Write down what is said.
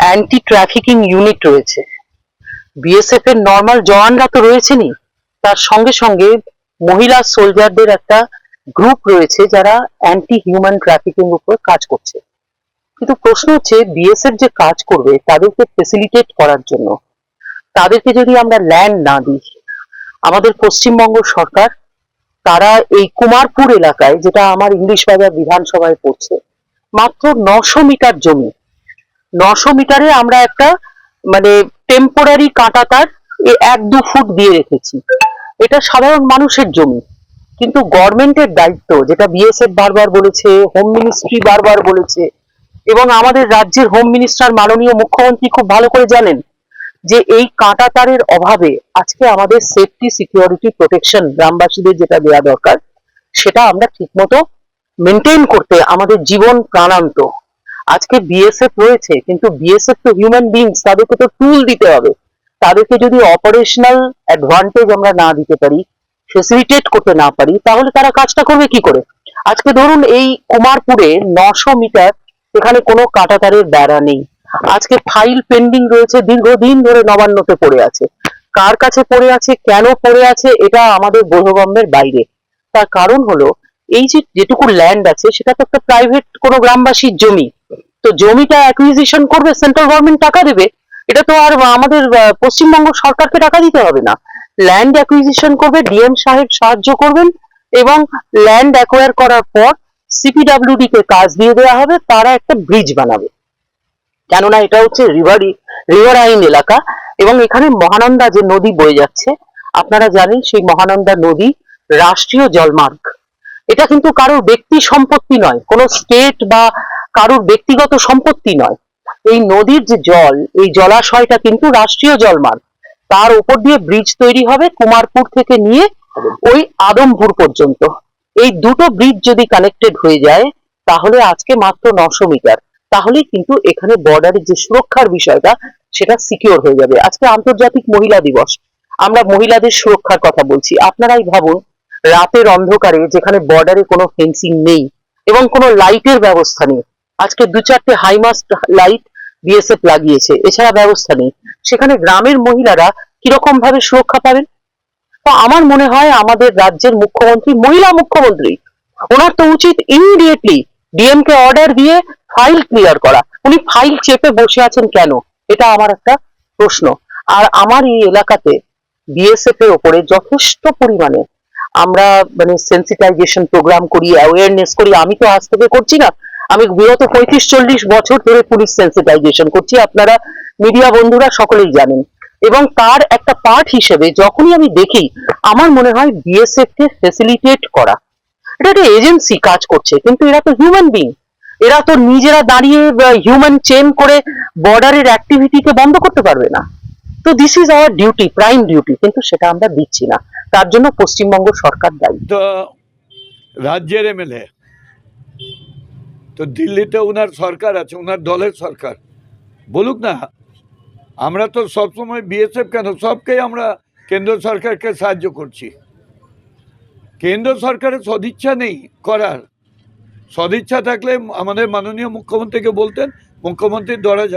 Anti trafficking unit রয়েছে BSF এর normal জওয়ানরা তো রয়েছেনই। তার সঙ্গে সঙ্গে মহিলা সোলজারদের একটা গ্রুপ রয়েছে যারা অ্যান্টি হিউম্যান ট্রাফিকিং উপর কাজ করছে। কিন্তু প্রশ্ন হচ্ছে বিএসএফ যে কাজ করবে, তাদেরকে ফেসিলিটেট করার জন্য। তাদেরকে যদি আমরা ল্যান্ড না দিই, আমাদের পশ্চিমবঙ্গ সরকার, তারা এই কুমারপুর এলাকায়, যেটা আমার ইংলিশ বাজার বিধানসভায় পড়ছে, মাত্র নশো মিটার জমি নশো মিটারে আমরা একটা মানে টেম্পোরারি কাঁটা তার এক দু ফুট দিয়ে রেখেছি। এটা সাধারণ মানুষের জমি, কিন্তু গভর্নমেন্টের দায়িত্ব, যেটা বিএসএফ বারবার বলেছে হোম মিনিস্ট্রি বারবার বলেছে, এবং আমাদের রাজ্যের হোম মিনিস্টার মাননীয় মুখ্যমন্ত্রী খুব ভালো করে জানেন যে এই কাঁটা তারের অভাবে আজকে আমাদের সেফটি সিকিউরিটি প্রোটেকশন গ্রামবাসীদের যেটা দেওয়া দরকার, সেটা আমরা ঠিকমতো মেনটেন করতে, আমাদের জীবন প্রাণান্ত আজকে বিএসএফ রয়েছে, কিন্তু বিএসএফ তো হিউম্যান বিংস তাদেরকে তো টুল দিতে হবে। তাদেরকে যদি অপারেশনাল অ্যাডভান্টেজ আমরা না দিতে পারি ফেসিলিটেট করতে না পারি, তাহলে তারা কাজটা করবে কি করে? আজকে ধরুন এই কুমারপুরে নশো মিটার এখানে কোনো কাঁটাতারের বেড়া নেই। আজকে ফাইল পেন্ডিং রয়েছে, দীর্ঘদিন ধরে নবান্নতে পড়ে আছে। কার কাছে পড়ে আছে, কেন পড়ে আছে, এটা আমাদের বোধগম্যের বাইরে। তার কারণ হলো, এই যে যেটুকু ল্যান্ড আছে, সেটা তো একটা প্রাইভেট কোনো গ্রামবাসীর জমি। তো জমিটা অ্যাকুইজিশন করবে সেন্ট্রাল গভর্নমেন্ট টাকা দেবে, এটা তো আর আমাদের পশ্চিমবঙ্গ সরকারকে টাকা দিতে হবে না। ল্যান্ড অ্যাকুইজিশন করবে ডিএম সাহেব সাহায্য করবেন, এবং ল্যান্ড অ্যাকোয়ার করার পর সিপিডাব্লিউডি কে কাজ দিয়ে দেওয়া হবে, তারা একটা ব্রিজ বানাবে। কেননা এটা হচ্ছে রিভারি রিভার আইন এলাকা, এবং এখানে মহানন্দা যে নদী বয়ে যাচ্ছে, আপনারা জানেন সেই মহানন্দা নদী রাষ্ট্রীয় জলমার্গ। এটা কিন্তু কারোর ব্যক্তি সম্পত্তি নয়, কোনো স্টেট বা কারোর ব্যক্তিগত সম্পত্তি নয়। এই নদীর যে জল, এই জলাশয়টা কিন্তু রাষ্ট্রীয় জলমার্গ। তার উপর দিয়ে ব্রিজ তৈরি হবে কুমারপুর থেকে নিয়ে ওই আদমপুর পর্যন্ত। এই দুটো ব্রিজ যদি কানেক্টেড হয়ে যায়, তাহলে আজকে মাত্র নশো মিটার। তাহলেই কিন্তু এখানে বর্ডারের যে সুরক্ষার বিষয়টা, সেটা সিকিওর হয়ে যাবে। আজকে আন্তর্জাতিক মহিলা দিবস। আমরা মহিলাদের সুরক্ষার কথা বলছি। আপনারাই ভাবুন, রাতের অন্ধকারে যেখানে বর্ডারে কোনো ফেন্সিং নেই এবং কোনো লাইটের ব্যবস্থা নেই আজকে দু চারটে হাইমাস্ট লাইট বিএসএফ লাগিয়েছে, এছাড়া ব্যবস্থা নেই। সেখানে গ্রামের মহিলারা কীরকম ভাবে সুরক্ষা পাবেন? তো আমার মনে হয় আমাদের রাজ্যের মুখ্যমন্ত্রী, মহিলা মুখ্যমন্ত্রী, ওনার তো উচিত ইমিডিয়েটলি ডিএম কে অর্ডার দিয়ে ফাইল ক্লিয়ার করা। উনি ফাইল চেপে বসে আছেন কেন? এটা আমার একটা প্রশ্ন। আর আমার এই এলাকাতে বিএসএফ এর ওপরে যথেষ্ট পরিমাণে আমরা মানে সেন্সিটাইজেশন প্রোগ্রাম করি অ্যাওয়ারনেস করি। আমি তো আজ থেকে করছি না। আমি বিগত পঁয়ত্রিশ, চল্লিশ বছর ধরে পুলিশ সেন্সিটাইজেশন করছি, আপনারা মিডিয়া বন্ধুরা সকলেই জানেন। এবং তার একটা পার্ট হিসেবে যখনই আমি দেখি, আমার মনে হয় বিএসএফ কে ফেসিলিটেট করা। এটা একটা এজেন্সি কাজ করছে, কিন্তু এরা তো হিউম্যান বিং এরা তো নিজেরা দাঁড়িয়ে হিউম্যান চেন করে বর্ডারের অ্যাক্টিভিটিকে বন্ধ করতে পারবে না। তো this is our duty prime duty কিন্তু সেটা আমরা দিচ্ছি না। তার জন্য পশ্চিমবঙ্গ সরকার দায়ী। রাজ্যের এমএলএ তো দিল্লিতে ওনার সরকার আছে ওনার দলের সরকার। বলুক না, আমরা তো সবসময় বিএসএফ কেন? সবকেই আমরা কেন্দ্র সরকারকে সাহায্য করছি। কেন্দ্র সরকারের সদিচ্ছা নেই করার। সদিচ্ছা থাকলে আমাদের মাননীয় মুখ্যমন্ত্রীকে বলতেন, মুখ্যমন্ত্রীর দরজা